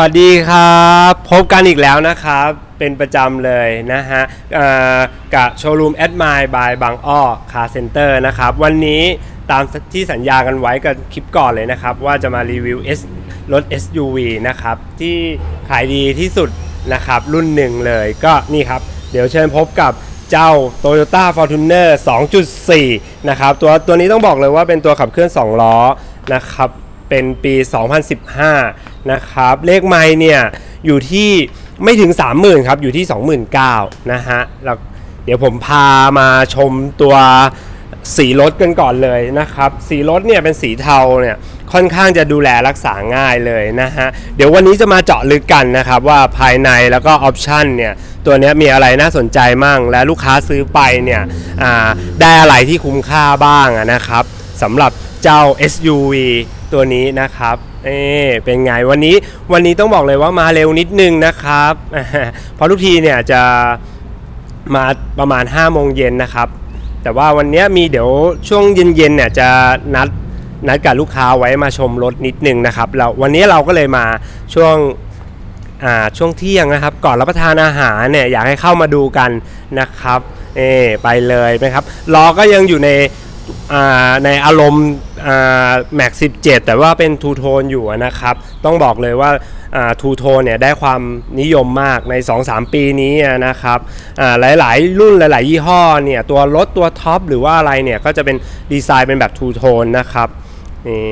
วัสดีครับ พบกันอีกแล้วนะครับ เป็นประจำเลยนะฮะกับโชว์รูมแอดมายบายบางอ้อคาร์เซ็นเตอร์นะครับ วันนี้ตามที่สัญญากันไว้กับคลิปก่อนเลยนะครับ ว่าจะมารีวิว S รถ SUV นะครับ ที่ขายดีที่สุดนะครับ รุ่นหนึ่งเลยก็นี่ครับ เดี๋ยวเชิญพบกับเจ้า Toyota Fortuner 2.4 นะครับ ตัวตัวนี้ต้องบอกเลยว่าเป็นตัวขับเคลื่อน 2 ล้อนะครับ เป็นปี 2015 นะครับ เลขไมล์เนี่ยอยู่ที่ไม่ถึง 30,000ครับ อยู่ที่ 29,000นะฮะแล้วเดี๋ยวผมพามาชมตัวสีรถกันก่อนเลยนะครับ สีรถเนี่ยเป็นสีเทาเนี่ยค่อนข้างจะดูแลรักษาง่ายเลยนะฮะ เดี๋ยววันนี้จะมาเจาะลึกกันนะครับว่าภายในแล้วก็ออปชันเนี่ยตัวนี้มีอะไรน่าสนใจมั่ง และลูกค้าซื้อไปเนี่ยได้อะไรที่คุ้มค่าบ้างนะครับสำหรับเจ้า SUV ตัวนี้นะครับเอเป็นไงวันนี้วันนี้ต้องบอกเลยว่ามาเร็วนิดนึงนะครับ เพราะทุกทีเนี่ยจะมาประมาณ5โมงเย็นนะครับ แต่ว่าวันนี้มีเดี๋ยวช่วงเย็นๆเนี่ยจะนัดนัดกับลูกค้าไว้มาชมรถนิดนึงนะครับเราวันนี้เราก็เลยมาช่วงช่วงเที่ยงนะครับ ก่อนรับประทานอาหารเนี่ยอยากให้เข้ามาดูกันนะครับเอไปเลยนะครับล้อก็ยังอยู่ใน ในอารมณ์แม็ก17แต่ว่าเป็นทูโทนอยู่นะครับ ต้องบอกเลยว่าทูโทนเนี่ยได้ความนิยมมากใน 2-3 ปีนี้นะครับหลายๆ รุ่นหลาย ๆ ยี่ห้อเนี่ยตัวรถตัวท็อปหรือว่าอะไรเนี่ย ก็จะเป็นดีไซน์เป็นแบบทูโทนนะครับนี่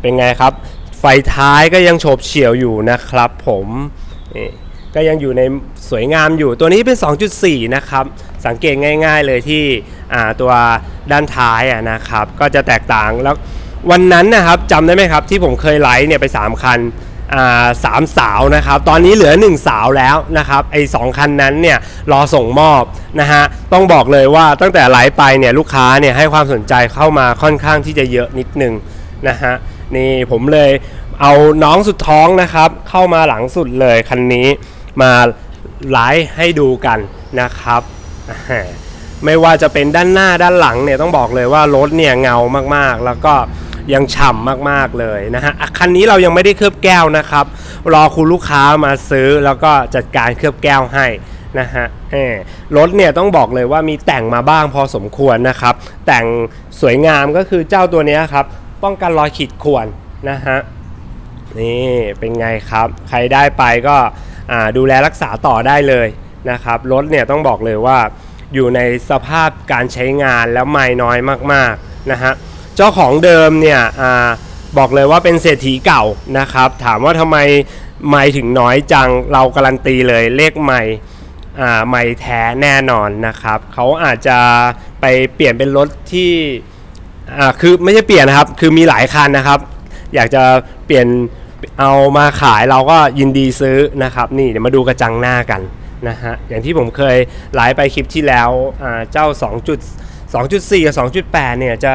เป็นไงครับ ไฟท้ายก็ยังโฉบเฉี่ยวอยู่นะครับผมนี่ก็ยังอยู่ในสวยงามอยู่ตัวนี้เป็น 2.4 นะครับ สังเกตง่าย ๆ เลยที่ตัว ด้านท้ายอะนะครับ ก็จะแตกต่างแล้ววันนั้นนะครับจำได้ไหมครับ ที่ผมเคยไลฟ์เนี่ยไป 3 คันอ่าสามสาวนะครับ ตอนนี้เหลือ 1 สาวแล้วนะครับ ไอ้สคันนั้นเนี่ยรอส่งมอบนะฮะ ต้องบอกเลยว่าตั้งแต่ไลฟ์ไปเนี่ยลูกค้าเนี่ยให้ความสนใจเข้ามาค่อนข้างที่จะเยอะนิดนึงนะฮะ นี่ผมเลยเอาน้องสุดท้องนะครับ เข้ามาหลังสุดเลยคันนี้มาไลฟ์ให้ดูกันนะครับ ไม่ว่าจะเป็นด้านหน้าด้านหลังเนี่ยต้องบอกเลยว่ารถเนี่ยเงามากๆ แล้วก็ยังฉ่ำมากๆเลยนะฮะคันนี้เรายังไม่ได้เคลือบแก้วนะครับ รอคุณลูกค้ามาซื้อแล้วก็จัดการเคลือบแก้วให้นะฮะรถเนี่ยต้องบอกเลยว่ามีแต่งมาบ้างพอสมควรนะครับ แต่งสวยงามก็คือเจ้าตัวนี้ครับ ป้องกันรอยขีดข่วนนะฮะนี่เป็นไงครับ ใครได้ไปก็ดูแลรักษาต่อได้เลยนะครับรถเนี่ยต้องบอกเลยว่า อยู่ในสภาพการใช้งานแล้วไม่น้อยมากๆนะฮะเจ้าของเดิมเนี่ยอบอกเลยว่าเป็นเศรษฐีเก่านะครับถามว่าทำไมไม่ถึงน้อยจังเราการันตีเลยเลขไม่ไม่แท้แน่นอนนะครับเขาอาจจะไปเปลี่ยนเป็นรถที่คือไม่ใช่เปลี่ยนนะครับคือมีหลายคันนะครับ อยากจะเปลี่ยนเอามาขายเราก็ยินดีซื้อนะครับ นี่เดี๋ยวมาดูกระจังหน้ากัน นะฮะ อย่างที่ผมเคยไลฟ์ไปคลิปที่แล้วเจ้า 2.2.4 กับ 2.8 เนี่ยจะ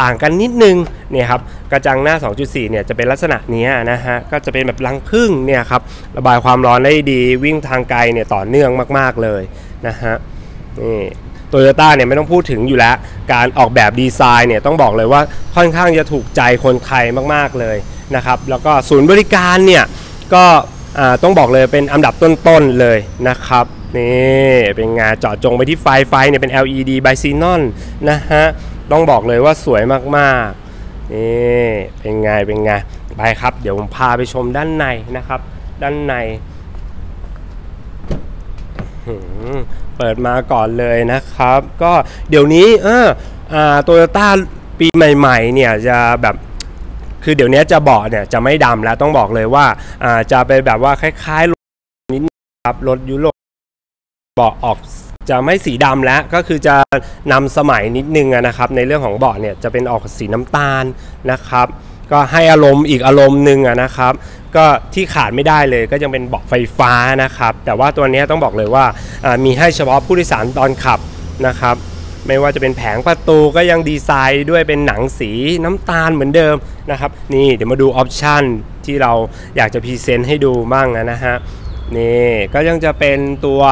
ต่างกันนิดนึงเนี่ยครับกระจังหน้า 2.4 เนี่ยจะเป็นลักษณะนี้นะฮะก็จะเป็นแบบรังพึ่งเนี่ยครับระบายความร้อนได้ดีวิ่งทางไกลเนี่ยต่อเนื่องมาก ๆเลยนะฮะนี่โตโยต้าเนี่ยไม่ต้องพูดถึงอยู่แล้ว การออกแบบดีไซน์เนี่ยต้องบอกเลยว่าค่อนข้างจะถูกใจคนไทยมากๆเลยนะครับแล้วก็ศูนย์บริการเนี่ยก็ ต้องบอกเลยเป็นอันดับต้นๆเลยนะครับนี่เป็นงานเจาะจงไปที่ไฟไฟเนี่ยเป็น LED by Xenon นะฮะต้องบอกเลยว่าสวยมากๆนี่เป็นไงเป็นไงไปครับ เดี๋ยวผมพาไปชมด้านในนะครับ ด้านในเปิดมาก่อนเลยนะครับ ก็เดี๋ยวนี้เออโตโยต้าปีใหม่ ๆ เนี่ยจะแบบ คือเดี๋ยวนี้จะเบาะเนี่ยจะไม่ดำแล้วต้องบอกเลยว่าจะเป็นแบบว่าคล้ายๆรถนิดครับรถยุโรปเบาะออกจะไม่สีดำแล้วก็คือจะนำสมัยนิดนึงนะครับ ในเรื่องของเบาะเนี่ยจะเป็นออกสีน้ำตาลนะครับ ก็ให้อารมณ์อีกอารมณ์หนึ่งนะครับ ก็ที่ขาดไม่ได้เลยก็ยังเป็นเบาะไฟฟ้านะครับ แต่ว่าตัวนี้ต้องบอกเลยว่ามีให้เฉพาะผู้โดยสารตอนขับนะครับ ไม่ว่าจะเป็นแผงประตูก็ยังดีไซน์ด้วยเป็นหนังสีน้ำตาลเหมือนเดิมนะครับ นี่เดี๋ยวมาดูออปชันที่เราอยากจะพรีเซนต์ให้ดูบ้างนะฮะนี่ก็ยังจะเป็นตัว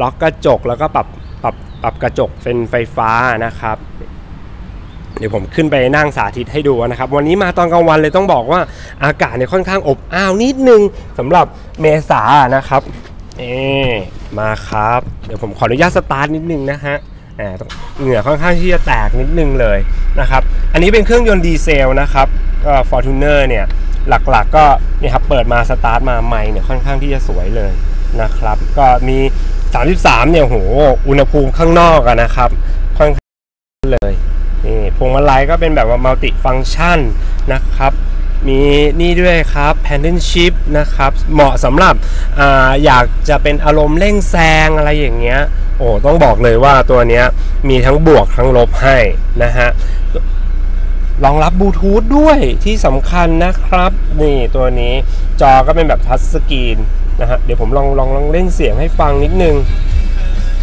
ล็อกกระจกแล้วก็ปรับปรับปรับกระจกเป็นไฟฟ้านะครับเดี๋ยวผมขึ้นไปนั่งสาธิตให้ดูนะครับ วันนี้มาตอนกลางวันเลยต้องบอกว่าอากาศเนี่ยค่อนข้างอบอ้าวนิดนึงสำหรับเมษานะครับ เอมาครับ เดี๋ยวผมขออนุญาตสตาร์ทนิดนึงนะฮะอ่าเหงื่อค่อนข้างที่จะแตกนิดนึงเลยนะครับ อันนี้เป็นเครื่องยนต์ดีเซลนะครับก็ฟอร์ทูเนอร์เนี่ยหลักๆก็เนี่ยครับเปิดมาสตาร์ทมาใหม่เนี่ยค่อนข้างที่จะสวยเลยนะครับ ก็มี 33 เนี่ยโหอุณหภูมิข้างนอกอะนะครับ ค่อนข้างเลยนี่พวงมาลัยก็เป็นแบบว่ามัลติฟัง c t ชันนะครับ มีนี่ด้วยครับ Paddle Shift นะครับ เหมาะสำหรับออยากจะเป็นอารมณ์เร่งแซงอะไรอย่างเงี้ย โอ้ต้องบอกเลยว่าตัวเนี้ยมีทั้งบวกทั้งลบให้นะฮะรองรับบลูทูธด้วยที่สำคัญนะครับ นี่ตัวนี้จอก็เป็นแบบทัชสกรีนนะฮะเดี๋ยวผมลองลองลองเล่นเสียงให้ฟังนิดนึง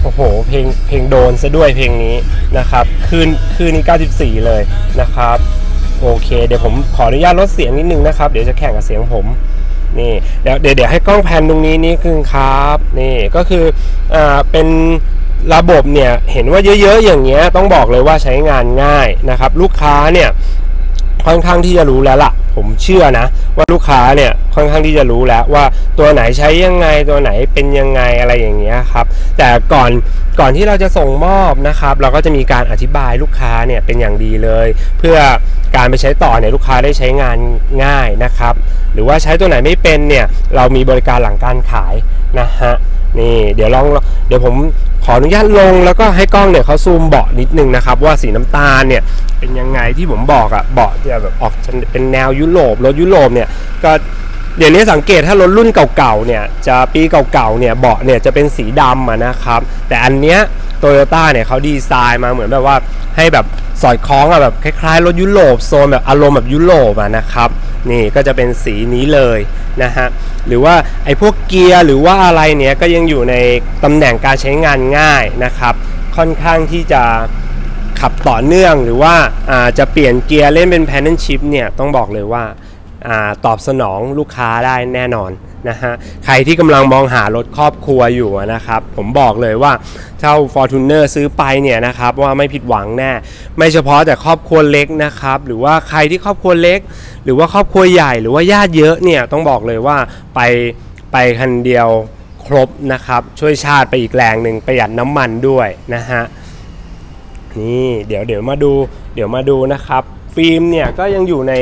โอ้โห เพลงเพลงโดนซะด้วยเพลงนี้นะครับ คืนคืนนี้ 94 เลยนะครับ โอเค เดี๋ยวผมขออนุญาตลดเสียงนิดนึงนะครับ เดี๋ยวจะแข่งกับเสียงผมนี่เดี๋ยวเดี๋ยวเดี๋ยวให้กล้องแพนตรงนี้นี่คือครับนี่ก็คืออ่าเป็นระบบเนี่ยเห็นว่าเยอะๆอย่างเงี้ยต้องบอกเลยว่าใช้งานง่ายนะครับ ลูกค้าเนี่ย ค่อนข้างที่จะรู้แล้วล่ะ ผมเชื่อนะ ว่าลูกค้าเนี่ยค่อนข้างที่จะรู้แล้วว่าตัวไหนใช้ยังไงตัวไหนเป็นยังไงอะไรอย่างเงี้ยครับ แต่ก่อนก่อนที่เราจะส่งมอบนะครับ เราก็จะมีการอธิบายลูกค้าเนี่ยเป็นอย่างดีเลย เพื่อการไปใช้ต่อเนี่ยลูกค้าได้ใช้งานง่ายนะครับ หรือว่าใช้ตัวไหนไม่เป็นเนี่ยเรามีบริการหลังการขายนะฮะ นี่เดี๋ยวลองเดี๋ยวผมขออนุญาตลงแล้วก็ให้กล้องเนี่ยเขาซูมเบาะนิดนึงนะครับ ว่าสีน้ำตาลเนี่ยเป็นยังไงที่ผมบอกอะเบาะจะแบบออกเป็นแนวยุโรปรถยุโรปเนี่ยก็เดี๋ยวนี้สังเกตถ้ารถรุ่นเก่าๆเนี่ยจะปีเก่าๆเนี่ยเบาะเนี่ยจะเป็นสีดำะนะครับ แต่อันเนี้ยโตโยต้าเนี่ยเขาดีไซน์มาเหมือนแบบว่าให้แบบสอดคล้องอะแบบคล้ายๆรถยุโรปโซนแบบอารมณ์แบบยุโรปอะนะครับ นี่ก็จะเป็นสีนี้เลยนะฮะหรือว่าไอ้พวกเกียร์หรือว่าอะไรเนี้ยก็ยังอยู่ในตำแหน่งการใช้งานง่ายนะครับ ค่อนข้างที่จะขับต่อเนื่องหรือว่าอาจะเปลี่ยนเกียร์เล่นเป็นแพนนิชชิพเนี่ยต้องบอกเลยว่าอาตอบสนองลูกค้าได้แน่นอน นะฮะใครที่กำลังมองหารถครอบครัวอยู่นะครับ ผมบอกเลยว่าเท่า Fortuner ซื้อไปเนี่ยนะครับว่าไม่ผิดหวังแน่ ไม่เฉพาะแต่ครอบครัวเล็กนะครับ หรือว่าใครที่ครอบครัวเล็ก หรือว่าครอบครัวใหญ่หรือว่าญาติเยอะเนี่ยต้องบอกเลยว่าไปไปคันเดียวครบนะครับ ช่วยชาติไปอีกแรงหนึ่งประหยัดน้ำมันด้วยนะฮะนี่เดี๋ยวเดี๋ยวมาดูเดี๋ยวมาดูนะครับ ฟิล์มเนี่ยก็ยังอยู่ใน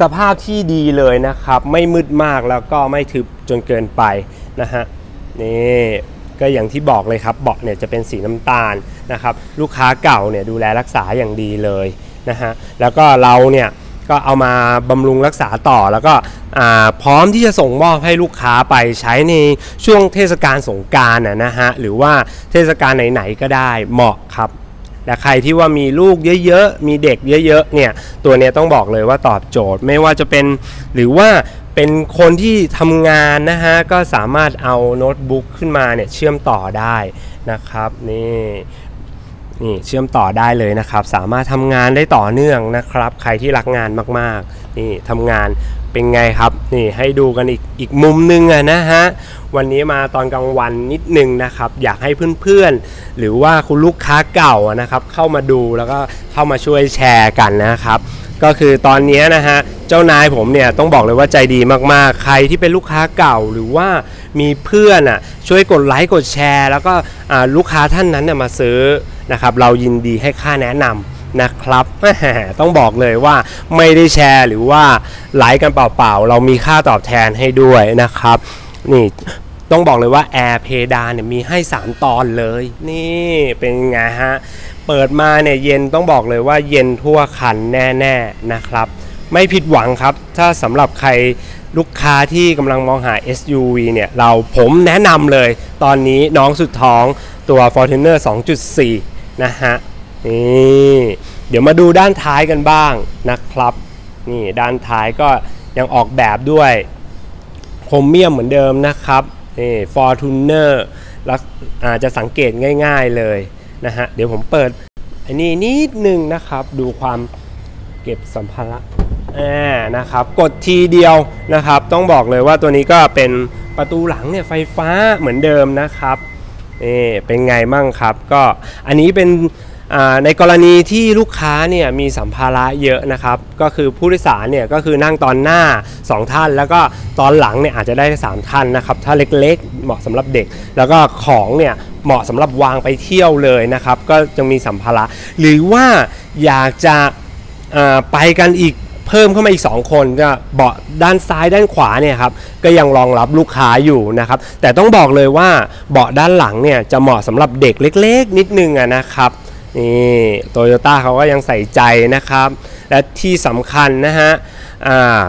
สภาพที่ดีเลยนะครับ ไม่มืดมากแล้วก็ไม่ทึบจนเกินไปนะฮะนี่ก็อย่างที่บอกเลยครับเบาะเนี่ยจะเป็นสีน้ำตาลนะครับลูกค้าเก่าเนี่ยดูแลรักษาอย่างดีเลยนะฮะแล้วก็เราเนี่ยก็เอามาบำรุงรักษาต่อแล้วก็พร้อมที่จะส่งมอบให้ลูกค้าไปใช้ในช่วงเทศกาลสงกรารนะฮะหรือว่าเทศกาลไหนๆก็ได้เหมาะครับ แต่ใครที่ว่ามีลูกเยอะๆ มีเด็กเยอะๆ เนี่ย ตัวเนี้ยต้องบอกเลยว่าตอบโจทย์ไม่ว่าจะเป็นหรือว่าเป็นคนที่ทำงานนะฮะ ก็สามารถเอาโน้ตบุ๊กขึ้นมาเนี่ยเชื่อมต่อได้นะครับนี่นี่เชื่อมต่อได้เลยนะครับ สามารถทำงานได้ต่อเนื่องนะครับ ใครที่รักงานมากๆนี่ทำงาน เป็นไงครับ นี่ให้ดูกันอีกอีกมุมนึงอะนะฮะ วันนี้มาตอนกลางวันนิดนึงนะครับ อยากให้เพื่อนๆ หรือว่าคุณลูกค้าเก่านะครับ เข้ามาดูแล้วก็เข้ามาช่วยแชร์กันนะครับ ก็คือตอนนี้นะฮะ เจ้านายผมเนี่ยต้องบอกเลยว่าใจดีมากๆ ใครที่เป็นลูกค้าเก่าหรือว่ามีเพื่อนอะช่วยกดไลค์กดแชร์ แล้วก็ลูกค้าท่านนั้นเนี่ยมาซื้อนะครับ เรายินดีให้ค่าแนะนำ นะครับต้องบอกเลยว่าไม่ได้แชร์หรือว่าไลค์กันเปล่าๆ เรามีค่าตอบแทนให้ด้วยนะครับ นี่ต้องบอกเลยว่าแอร์เพดานเนี่ยมีให้ 3 ตอนเลย นี่เป็นไงฮะ เปิดมาเนี่ยเย็นต้องบอกเลยว่าเย็นทั่วคันแน่ๆนะครับ ไม่ผิดหวังครับ ถ้าสำหรับใครลูกค้าที่กำลังมองหา SUV เนี่ย เราผมแนะนำเลย ตอนนี้น้องสุดท้องตัว Fortuner 2.4 นะฮะ นี่เดี๋ยวมาดูด้านท้ายกันบ้างนะครับ นี่ด้านท้ายก็ยังออกแบบด้วยโครเมียมเหมือนเดิมนะครับนี่ Fortuner แล้วอาจจะสังเกตง่ายๆเลยนะฮะ เดี๋ยวผมเปิดอันนี้นิดนึงนะครับ ดูความเก็บสัมภาระอ่านะครับ กดทีเดียวนะครับ ต้องบอกเลยว่าตัวนี้ก็เป็นประตูหลังเนี่ยไฟฟ้าเหมือนเดิมนะครับนี่เป็นไงมั่งครับ ก็อันนี้เป็น ในกรณีที่ลูกค้าเนี่ยมีสัมภาระเยอะนะครับ ก็คือผู้โดยสารเนี่ยก็คือนั่งตอนหน้า 2 ท่าน แล้วก็ตอนหลังเนี่ยอาจจะได้ 3 ท่านนะครับ ถ้าเล็กๆ เหมาะสำหรับเด็ก แล้วก็ของเนี่ยเหมาะสำหรับวางไปเที่ยวเลยนะครับ ก็จะมีสัมภาระ หรือว่าอยากจะไปกันอีกเพิ่มเข้ามาอีก 2 คนก็เบาะด้านซ้ายด้านขวาเนี่ยครับก็ยังรองรับลูกค้าอยู่นะครับ แต่ต้องบอกเลยว่าเบาะด้านหลังเนี่ยจะเหมาะสำหรับเด็กเล็ก ๆ นิดนึงะนะครับ นี่โตโยต้าเขาก็ยังใส่ใจนะครับ และที่สำคัญนะฮะอ่า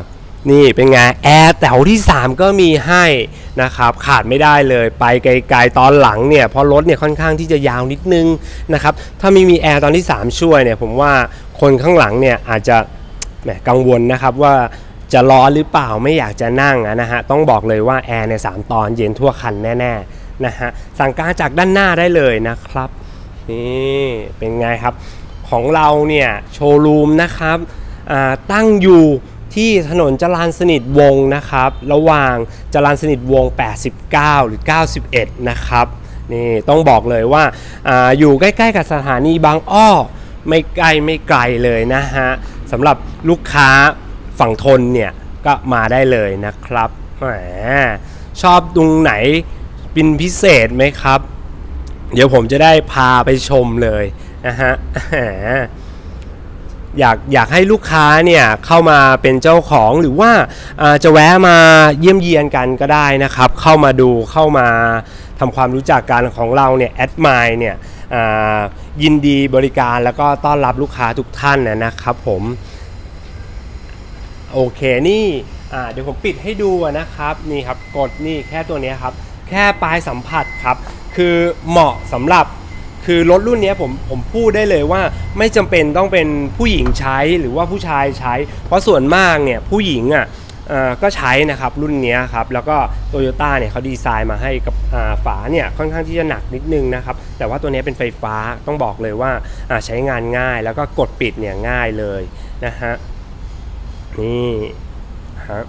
นี่เป็นไงแอร์แถวที่ 3 ก็มีให้นะครับ ขาดไม่ได้เลยไปไกลๆตอนหลังเนี่ยเพราะรถเนี่ยค่อนข้างที่จะยาวนิดนึงนะครับ ถ้าไม่มีแอร์ตอนที่ 3 ช่วยเนี่ย ผมว่าคนข้างหลังเนี่ยอาจจะแหมกังวลนะครับว่าจะร้อนหรือเปล่าไม่อยากจะนั่งนะฮะ ต้องบอกเลยว่าแอร์ใน 3 ตอนเย็นทั่วคันแน่ ๆ นะฮะ สั่งการจากด้านหน้าได้เลยนะครับ นี่เป็นไงครับของเราเนี่ยโชว์รูมนะครับตั้งอยู่ที่ถนนจรัญสนิทวงนะครับ ระหว่างจรัญสนิทวง 89 หรือ 91 นะครับนี่ต้องบอกเลยว่าอาอยู่ใกล้ๆกับสถานีบางอ้อไม่ไกลไม่ไกลเลยนะฮะสำหรับลูกค้าฝั่งทนเนี่ยก็มาได้เลยนะครับแหมชอบตรงไหนเป็นพิเศษไหมครับ เดี๋ยวผมจะได้พาไปชมเลยนะฮะอยากอยากให้ลูกค้าเนี่ยเข้ามาเป็นเจ้าของหรือว่าาจะแวะมาเยี่ยมเยียนกันก็ได้นะครับ เข้ามาดูเข้ามาทำความรู้จักกันของเราเนี่ยแอดมายเนี่ยยินดีบริการแล้วก็ต้อนรับลูกค้าทุกท่านนะนะครับผม โอเคนี่เดี๋ยวผมปิดให้ดูนะครับนี่ครับกดนี่แค่ตัวนี้ครับ แค่ปลายสัมผัสครับ คือเหมาะสำหรับคือรถรุ่นนี้ผมผมพูดได้เลยว่าไม่จำเป็นต้องเป็นผู้หญิงใช้หรือว่าผู้ชายใช้ เพราะส่วนมากเนี่ยผู้หญิงอะอ่อก็ใช้นะครับรุ่นนี้ครับแล้วก็โตโยต้าเนี่ยเขาดีไซน์มาให้กับฝาเนี่ยค่อนข้างที่จะหนักนิดนึงนะครับแต่ว่าตัวนี้เป็นไฟฟ้าต้องบอกเลยว่าใช้งานง่ายแล้วก็กดปิดเนี่ยง่ายเลยนะฮะนี่ฮะ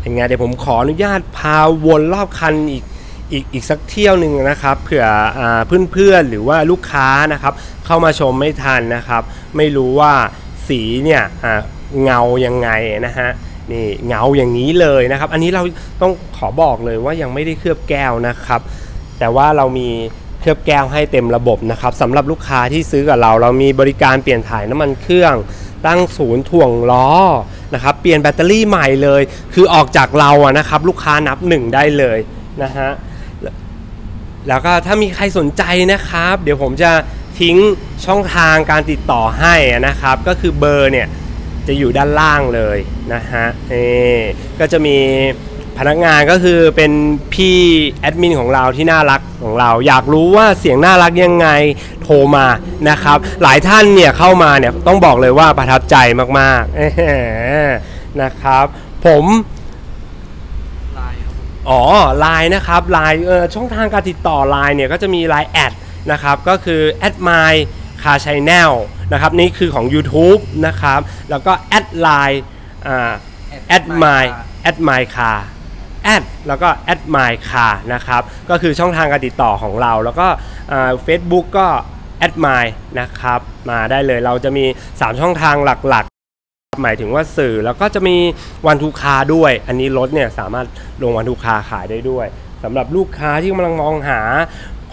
เป็นไงเดี๋ยวผมขออนุญาตพาวนรอบคันอีกอีกอีกสักเที่ยวหนึ่งนะครับเผื่ออเพื่อนๆหรือว่าลูกค้านะครับ เข้ามาชมไม่ทันนะครับ ไม่รู้ว่าสีเนี่ยอ่าเงายังไงนะฮะนี่เงาอย่างนี้เลยนะครับ อันนี้เราต้องขอบอกเลยว่ายังไม่ได้เคลือบแก้วนะครับ แต่ว่าเรามีเคลือบแก้วให้เต็มระบบนะครับสำหรับลูกค้าที่ซื้อกับเรา เรามีบริการเปลี่ยนถ่ายน้ำมันเครื่อง ตั้งศูนย์ถ่วงล้อนะครับเปลี่ยนแบตเตอรี่ใหม่เลย คือออกจากเราอะนะครับลูกค้านับหนึ่งได้เลยนะฮะแล้วก็ถ้ามีใครสนใจนะครับ เดี๋ยวผมจะทิ้งช่องทางการติดต่อให้นะครับ ก็คือเบอร์เนี่ยจะอยู่ด้านล่างเลยนะฮะนี่ก็จะมี พนักงานก็คือเป็นพี่แอดมินของเราที่น่ารักของเรา อยากรู้ว่าเสียงน่ารักยังไงโทรมานะครับ หลายท่านเนี่ยเข้ามาเนี่ยต้องบอกเลยว่าประทับใจมากๆนะครับ ผมอ๋อไลน์นะครับไลน์ช่องทางการติดต่อไลน์เนี่ยก็จะมีไลน์แอดนะครับก็คือแอดมายคาชแนลนะครับนี่คือของ YouTube นะครับ แล้วก็แอดไลน์แอดมายแอดมายคา แอดแล้วก็แอดมายคานะครับ ก็คือช่องทางการติดต่อของเรา แล้วก็เฟซบุ๊กก็แอดมายนะครับ มาได้เลยเราจะมี 3 ช่องทางหลักๆ หมายถึงว่าสื่อแล้วก็จะมีวันทูคาด้วย อันนี้รถเนี่ยสามารถลงวันทูคาขายได้ด้วยสำหรับลูกค้าที่กำลังมองหา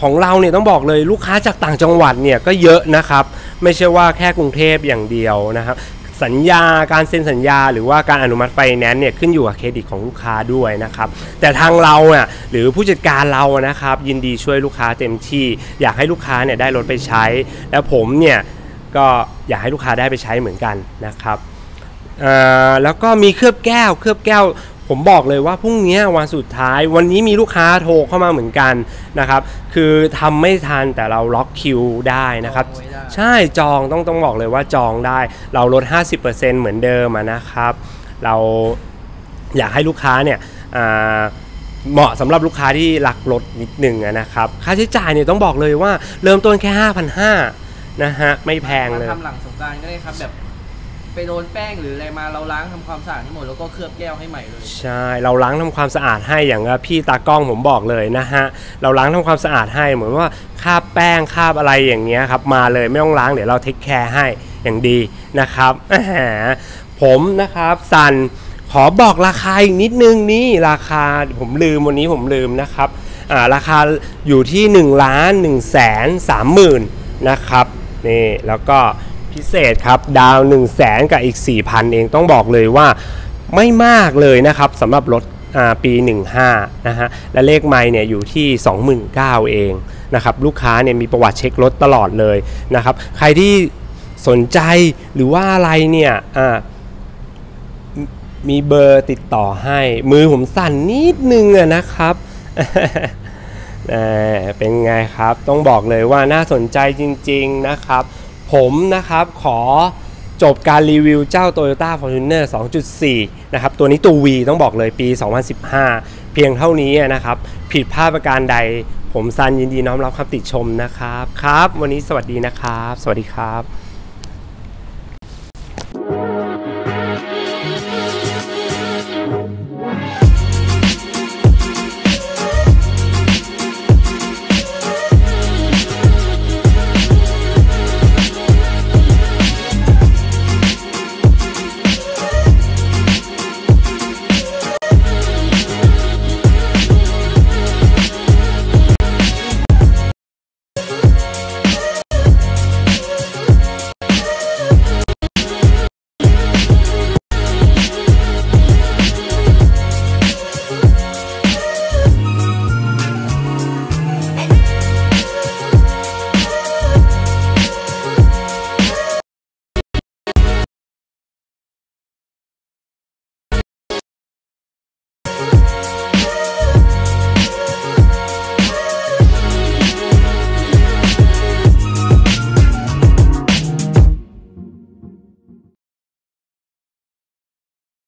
ของเราเนี่ยต้องบอกเลยลูกค้าจากต่างจังหวัดเนี่ยก็เยอะนะครับ ไม่ใช่ว่าแค่กรุงเทพอย่างเดียวนะครับ สัญญาการเซ็นสัญญา หรือว่าการอนุมัติไฟแนนซ์เนี่ยขึ้นอยู่กับเครดิตของลูกค้าด้วยนะครับแต่ทางเราเนี่ยหรือผู้จัดการเรานะครับยินดีช่วยลูกค้าเต็มที่ อยากให้ลูกค้าเนี่ยได้รถไปใช้ แล้วผมเนี่ยก็อยากให้ลูกค้าได้ไปใช้เหมือนกันนะครับแล้วก็มีเคลือบแก้ว เคลือบแก้ว ผมบอกเลยว่าพรุ่งนี้วันสุดท้ายวันนี้มีลูกค้าโทรเข้ามาเหมือนกันนะครับ คือทำไม่ทันแต่เราล็อกคิวได้นะครับจองไว้ได้ใช่จองต้องต้องบอกเลยว่าจองได้ เราลด 50%เหมือนเดิมอะนะครับ เราอยากให้ลูกค้าเนี่ยอ่าเหมาะสำหรับลูกค้าที่รักรถนิดหนึ่งอะนะครับ ค่าใช้จ่ายเนี่ยต้องบอกเลยว่าเริ่มต้นแค่ 5,500นะฮะไม่แพงเลยมาทำหลังสงกรารก็ได้ครับแบบ ไปโดนแป้งหรืออะไรมาเราล้างทำความสะอาดให้หมดแล้วก็เคลือบแก้วให้ใหม่เลย ใช่เราล้างทำความสะอาดให้อย่างพี่ตากล้องผมบอกเลยนะฮะเราล้างทำความสะอาดให้เหมือนว่าคาบแป้งคาบอะไรอย่างเงี้ยครับมาเลยไม่ต้องล้างเดี๋ยวเราเทคแคร์ให้อย่างดีนะครับผมนะครับสันขอบอกราคาอีกนิดนึงนี่ราคาผมลืมวันนี้ผมลืมนะครับาราคาอยู่ที่1ล้าน1แสน3หมื่นนะครับนี่แล้วก็ พิเศษครับ ดาว 1 0 0 0 0แสนกับอีก 4,000 เองต้องบอกเลยว่าไม่มากเลยนะครับสำหรับรถอ่าปี 15 นะฮะ และเลขไมล์เนี่ยอยู่ที่ 29,000 เองนะครับ ลูกค้าเนี่ยมีประวัติเช็ครถตลอดเลยนะครับ ใครที่สนใจหรือว่าอะไรเนี่ยมีเบอร์ติดต่อให้ มือผมสั่นนิดนึงอะนะครับเป็นไงครับ ต้องบอกเลยว่าน่าสนใจจริง ๆนะครับ ผมนะครับขอจบการรีวิวเจ้า Toyota Fortuner 2.4 นะครับ ตัวนี้ตัว V ต้องบอกเลยปี 2015 เพียงเท่านี้นะครับ ผิดพลาดประการใด ผมซันยินดีน้อมรับคำติชมนะครับ ครับ วันนี้สวัสดีนะครับ สวัสดีครับ